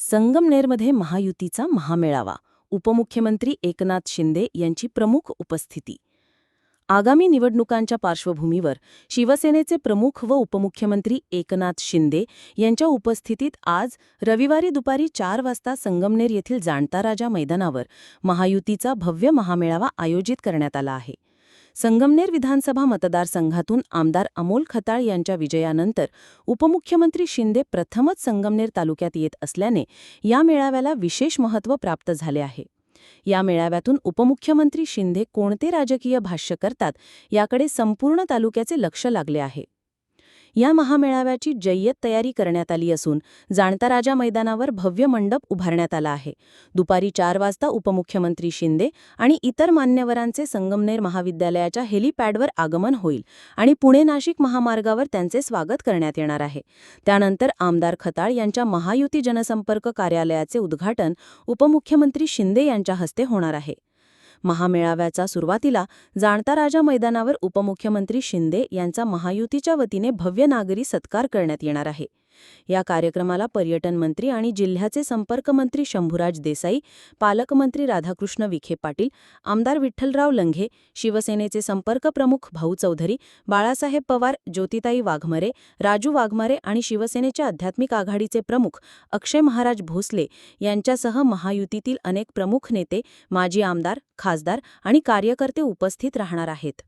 संगमनेरमध्ये महायुतीचा महामेळावा उपमुख्यमंत्री एकनाथ शिंदे यांची प्रमुख उपस्थिती. आगामी निवडणुकांच्या पार्श्वभूमीवर शिवसेनेचे प्रमुख व उपमुख्यमंत्री एकनाथ शिंदे यांच्या उपस्थितीत आज रविवारी दुपारी चार वाजता संगमनेर येथील जाणता राजा मैदानावर महायुतीचा भव्य महामेळावा आयोजित करण्यात आला आहे. संगमनेर विधानसभा मतदारसंघातून आमदार अमोल खताळ यांच्या विजयानंतर उपमुख्यमंत्री शिंदे प्रथमच संगमनेर तालुक्यात येत असल्याने या मेळाव्याला विशेष महत्त्व प्राप्त झाले आहे. या मेळाव्यातून उपमुख्यमंत्री शिंदे कोणते राजकीय भाष्य करतात याकडे संपूर्ण तालुक्याचे लक्ष लागले आहे. या महामेळाव्याची जय्यत तयारी करण्यात आली असून जाणता राजा मैदानावर भव्य मंडप उभारण्यात आला आहे. दुपारी चार वाजता उपमुख्यमंत्री शिंदे आणि इतर मान्यवरांचे संगमनेर महाविद्यालयाच्या हेलिपॅडवर आगमन होईल आणि पुणे नाशिक महामार्गावर त्यांचे स्वागत करण्यात येणार आहे. त्यानंतर आमदार खताळ यांच्या महायुती जनसंपर्क कार्यालयाचे उद्घाटन उपमुख्यमंत्री शिंदे यांच्या हस्ते होणार आहे. महामेळाव्याचा सुरुवातीला जाणता राजा मैदानावर उपमुख्यमंत्री शिंदे यांचा महायुतीच्या वतीने भव्य नागरी सत्कार करण्यात येणार आहे. या कार्यक्रमाला पर्यटन मंत्री आणि जिल्ह्याचे संपर्कमंत्री शंभूराज देसाई पालकमंत्री राधाकृष्ण विखे पाटील आमदार विठ्ठलराव लंघे शिवसेनेचे संपर्क प्रमुख भाऊ चौधरी बाळासाहेब पवार ज्योतिताई वाघमरे राजू वाघमारे आणि शिवसेनेच्या आध्यात्मिक आघाडीचे प्रमुख अक्षय महाराज भोसले यांच्यासह महायुतीतील अनेक प्रमुख नेते माजी आमदार खासदार आणि कार्यकर्ते उपस्थित राहणार आहेत.